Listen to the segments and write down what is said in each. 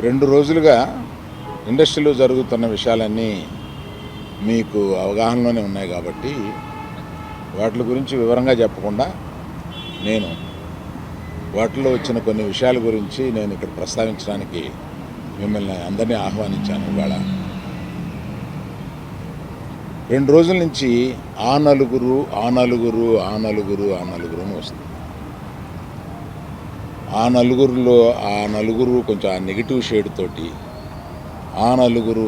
రెండు రోజులుగా ఇండస్ట్రీలో జరుగుతున్న విషయాలన్నీ మీకు అవగాహనలోనే ఉన్నాయి కాబట్టి వాటి గురించి వివరంగా చెప్పకుండా నేను వాటిలో వచ్చిన కొన్ని విషయాల గురించి నేను ఇక్కడ ప్రస్తావించడానికి మిమ్మల్ని అందరినీ ఆహ్వానించాను ఇవాళ. రెండు రోజుల నుంచి ఆ నలుగురు ఆ నలుగురు ఆ నలుగురు ఆ నలుగురు అని వస్తుంది. ఆ నలుగురిలో ఆ నలుగురు కొంచెం ఆ నెగిటివ్ షేడ్ తోటి ఆ నలుగురు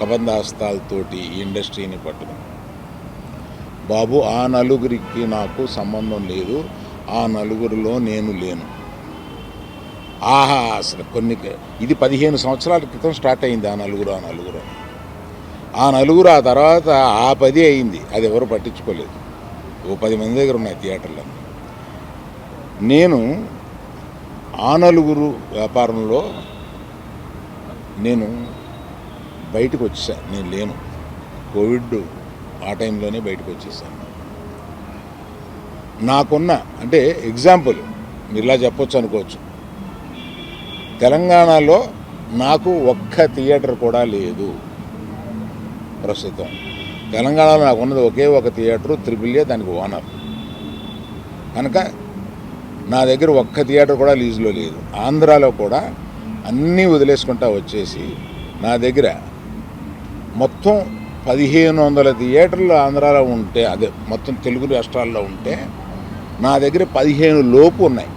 కబంధాస్తాలతోటి ఈ ఇండస్ట్రీని పట్టుకుని బాబు ఆ నలుగురికి నాకు సంబంధం లేదు. ఆ నలుగురిలో నేను లేను. ఆహా అసలు కొన్ని ఇది పదిహేను సంవత్సరాల క్రితం స్టార్ట్ అయింది ఆ నలుగురు ఆ నలుగురు ఆ నలుగురు ఆ తర్వాత ఆ పది అయింది. అది ఎవరు పట్టించుకోలేదు. ఓ పది మంది దగ్గర ఉన్నాయి థియేటర్లో నేను ఆనలుగురు వ్యాపారంలో నేను బయటకు వచ్చా నేను లేను. కోవిడ్ ఆ టైంలోనే బయటకు వచ్చేసాను. నాకున్న అంటే ఎగ్జాంపుల్ మీరు ఇలా చెప్పొచ్చు అనుకోవచ్చు. తెలంగాణలో నాకు ఒక్క థియేటర్ కూడా లేదు ప్రస్తుతం. తెలంగాణలో నాకు ఉన్నది ఒకే ఒక థియేటరు ఏ దానికి ఓనర్. కనుక నా దగ్గర ఒక్క థియేటర్ కూడా లీజులో లేదు. ఆంధ్రాలో కూడా అన్నీ వదిలేసుకుంటా వచ్చేసి నా దగ్గర మొత్తం పదిహేను వందల థియేటర్లు ఆంధ్రాలో ఉంటే అదే మొత్తం తెలుగు రాష్ట్రాల్లో ఉంటే నా దగ్గర పదిహేను లోపు ఉన్నాయి.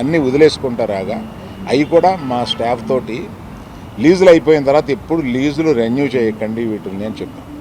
అన్నీ వదిలేసుకుంటా రాగా అవి కూడా మా స్టాఫ్ తోటి లీజులు అయిపోయిన తర్వాత ఎప్పుడు లీజులు రెన్యూ చేయకండి వీటిని అని చెప్పాను